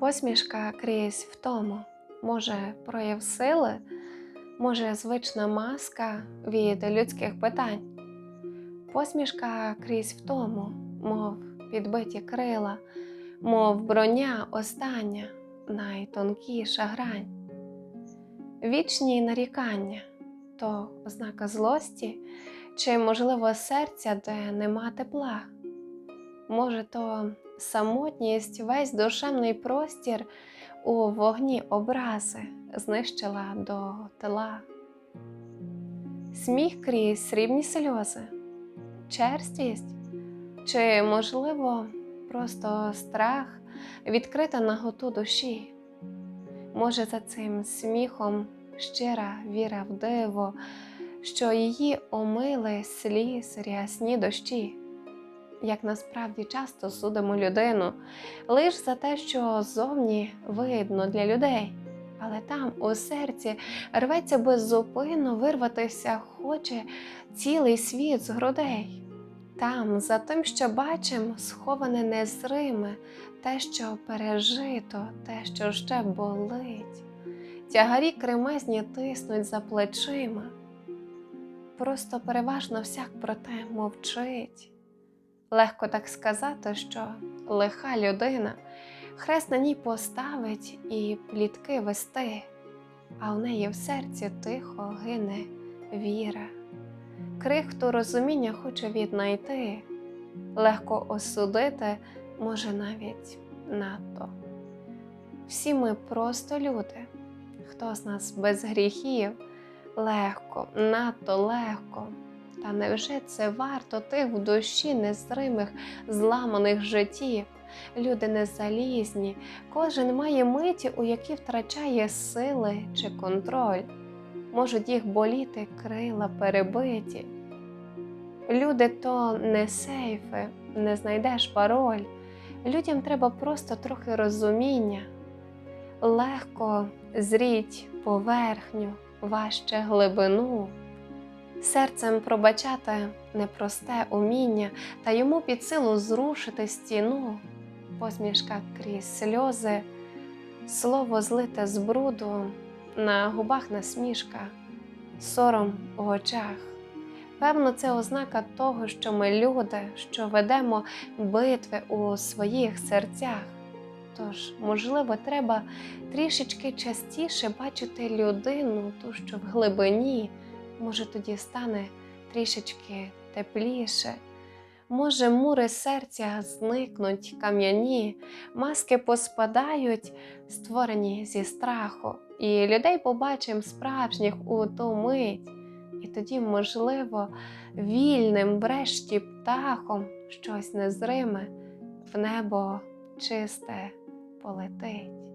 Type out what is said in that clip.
Посмішка крізь втому, може прояв сили, може звична маска від людських питань. Посмішка крізь втому, мов підбиті крила, мов броня остання, найтонкіша грань. Вічні нарікання то ознака злості, чи, можливо, серця, де нема тепла. Може, то самотність, весь душевний простір у вогні образи знищила до тела. Сміх крізь срібні сльози, черствість, чи, можливо, просто страх, відкрита наготу душі. Може, за цим сміхом щира віра в диво, що її омили сліз рясні дощі як насправді часто судимо людину лиш за те, що зовні видно для людей, але там у серці рветься беззупинно вирватися, хоче цілий світ з грудей. Там, за тим, що бачим, сховане незриме, те, що пережито, те, що ще болить. Тягарі кремезні тиснуть за плечима. Просто переважно всяк про те мовчить. Легко так сказати, що лиха людина хрест на ній поставить і плітки вести, а в неї в серці тихо гине віра. Крихту розуміння хоче віднайти, легко осудити, може навіть надто. Всі ми просто люди, хто з нас без гріхів, легко, надто легко. Та невже це варто тих в душі незримих, зламаних життів? Люди не залізні, кожен має миті, у які втрачає сили чи контроль. Можуть їх боліти крила перебиті. Люди то не сейфи, не знайдеш пароль. Людям треба просто трохи розуміння. Легко зріть поверхню, важче глибину. Серцем пробачати непросте уміння, та йому під силу зрушити стіну, посмішка крізь сльози, слово злите з бруду, на губах насмішка, сором у очах. Певно, це ознака того, що ми люди, що ведемо битви у своїх серцях. Тож, можливо, треба трішечки частіше бачити людину, ту, що в глибині. Може, тоді стане трішечки тепліше. Може, мури серця зникнуть кам'яні, маски поспадають, створені зі страху, і людей побачимо справжніх у ту мить. І тоді, можливо, вільним врешті птахом щось незриме в небо чисте полетить.